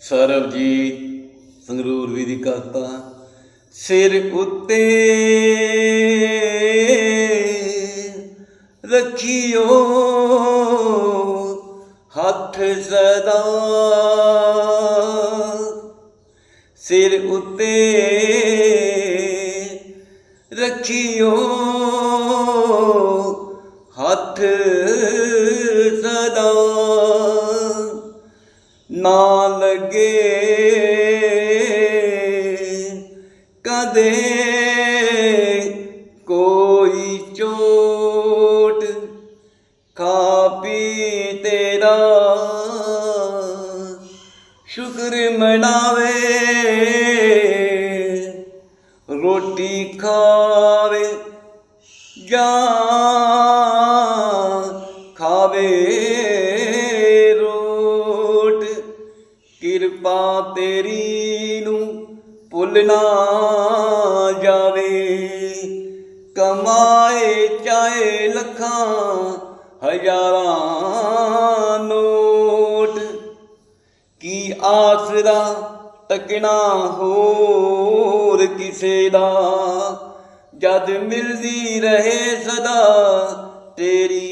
ਸਰਬ ਜੀ, ਸੰਗਰੂਰ ਵੀ ਦੀ ਕਥਾ ਸਿਰ ਉੱਤੇ ਰੱਖਿਓ, ਹੱਥ ਸਦਾ। ਸਿਰ ਉੱਤੇ ਰੱਖਿਓ, ਹੱਥ ਸਦਾ। ਨਾ ਲੱਗੇ। ਕਦੇ ਕੋਈ ਚੋਟ ਖਾ ਪੀ ਤੇਰਾ। ਸ਼ੁਕਰ ਮਨਾਵੇ ਰੋਟੀ ਖਾਵੇ ਜਾਂ ਕਿਰਪਾ ਤੇਰੀ ਨੂੰ ਭੁੱਲ ਨਾ ਜਾਵੇ। ਕਮਾਏ ਚਾਹੇ ਲੱਖਾਂ, ਹਜ਼ਾਰਾਂ ਨੋਟ। ਕੀ ਆਸਰਾ ਤਕਣਾ ਹੋਰ ਕਿਸੇ ਦਾ? ਜਦ ਮਿਲਦੀ ਰਹੇ ਸਦਾ ਤੇਰੀ